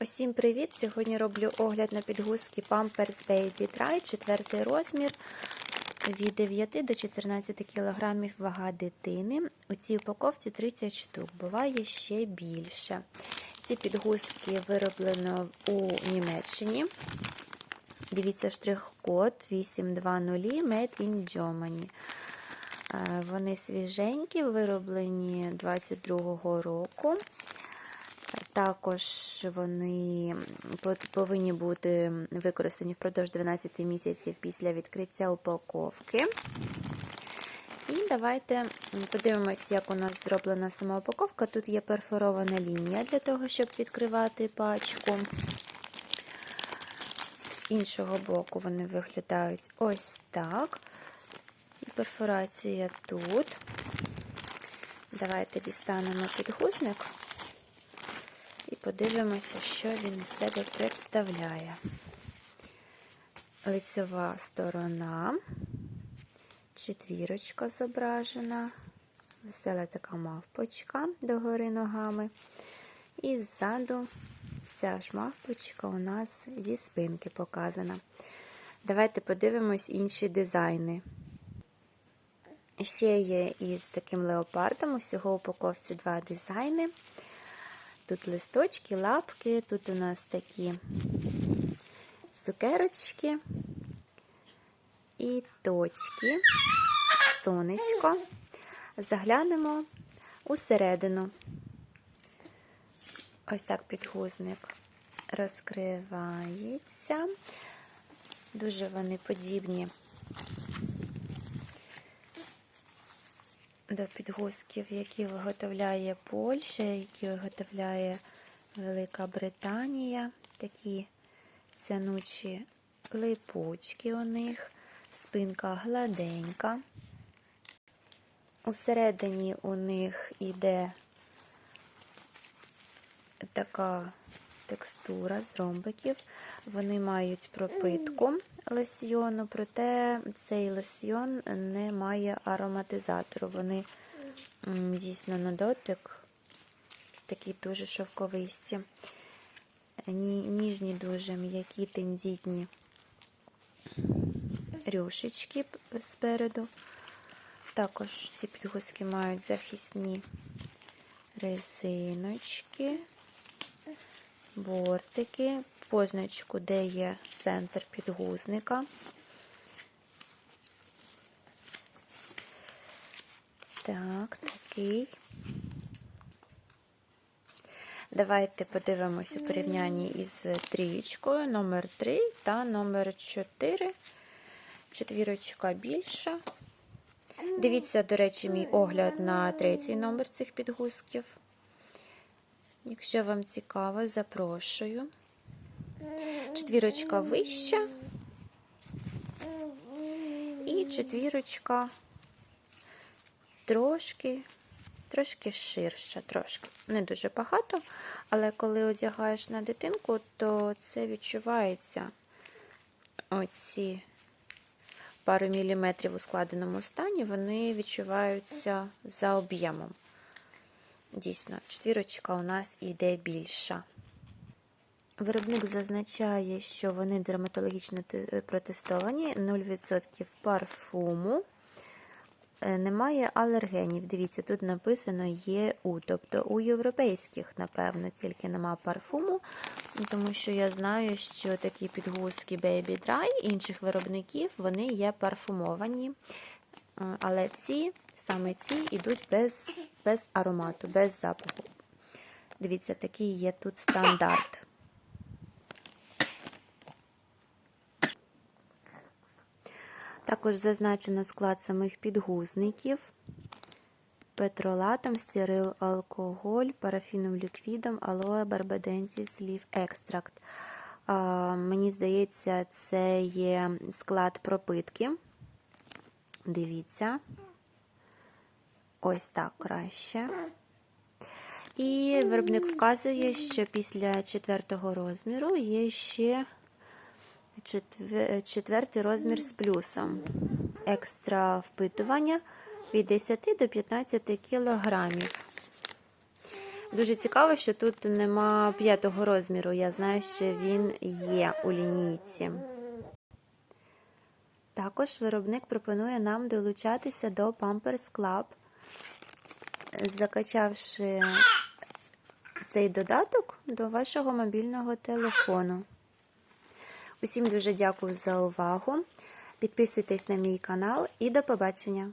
Усім привіт! Сьогодні роблю огляд на підгузки Pampers Baby Dry, четвертий розмір від 9 до 14 кг вага дитини. У цій упаковці 30 штук, буває ще більше. Ці підгузки вироблено у Німеччині. Дивіться штрих-код 820 Made in Germany. Е, Вони свіженькі, вироблені 22-го року. Також вони повинні бути використані впродовж 12 місяців після відкриття упаковки. І давайте подивимось, як у нас зроблена сама упаковка. Тут є перфорована лінія для того, щоб відкривати пачку. З іншого боку вони виглядають ось так. І перфорація тут. Давайте дістанемо підгузник. І подивимося, що він з себе представляє. Лицева сторона, четвірочка зображена, весела така мавпочка догори ногами. І ззаду ця ж мавпочка у нас зі спинки показана. Давайте подивимось інші дизайни. Ще є із таким леопардом, усього упаковці два дизайни. Тут листочки, лапки, тут у нас такі цукерочки і точки, сонечко. Заглянемо усередину. Ось так підгузник розкривається. Дуже вони подібні до підгузків, які виготовляє Польща, які виготовляє Велика Британія. Такі цянучі липучки у них, спинка гладенька. Усередині у них іде така текстура з ромбиків. Вони мають пропитку лосьйону, проте цей лосьйон не має ароматизатору. Вони дійсно на дотик такі дуже шовковисті, ніжні, дуже м'які, тендітні рюшечки спереду. Також ці підгузки мають захисні резиночки, бортики, позначку, де є центр підгузника. Так, такий. Давайте подивимось у порівнянні із трієчкою, номер 3 та номер 4. Четвірочка більша. Дивіться, до речі, мій огляд на третій номер цих підгузків. Якщо вам цікаво, запрошую. Четвірочка вища. І четвірочка трошки, трошки ширша, трошки. Не дуже багато, але коли одягаєш на дитинку, то це відчувається оці пару міліметрів у складеному стані, вони відчуваються за об'ємом. Дійсно, четвірочка у нас йде більша. Виробник зазначає, що вони дерматологічно протестовані, 0% парфуму, немає алергенів. Дивіться, тут написано ЄУ, тобто у європейських, напевно, тільки нема парфуму, тому що я знаю, що такі підгузки Baby Dry інших виробників вони є парфумовані. Але ці, саме ці, йдуть без, без аромату, без запаху. Дивіться, такий є тут стандарт. Також зазначено склад самих підгузників, петролатом, стірил алкоголь, парафіном ліквідом, алоe, барбаденті, слів, екстракт. Мені здається, це є склад пропитки. Дивіться, ось так краще. І виробник вказує, що після четвертого розміру є ще четвертий розмір з плюсом. Екстра впитування від 10 до 15 кілограмів. Дуже цікаво, що тут нема п'ятого розміру. Я знаю, що він є у лінійці. Також виробник пропонує нам долучатися до Pampers Club, закачавши цей додаток до вашого мобільного телефону. Усім дуже дякую за увагу. Підписуйтесь на мій канал і до побачення!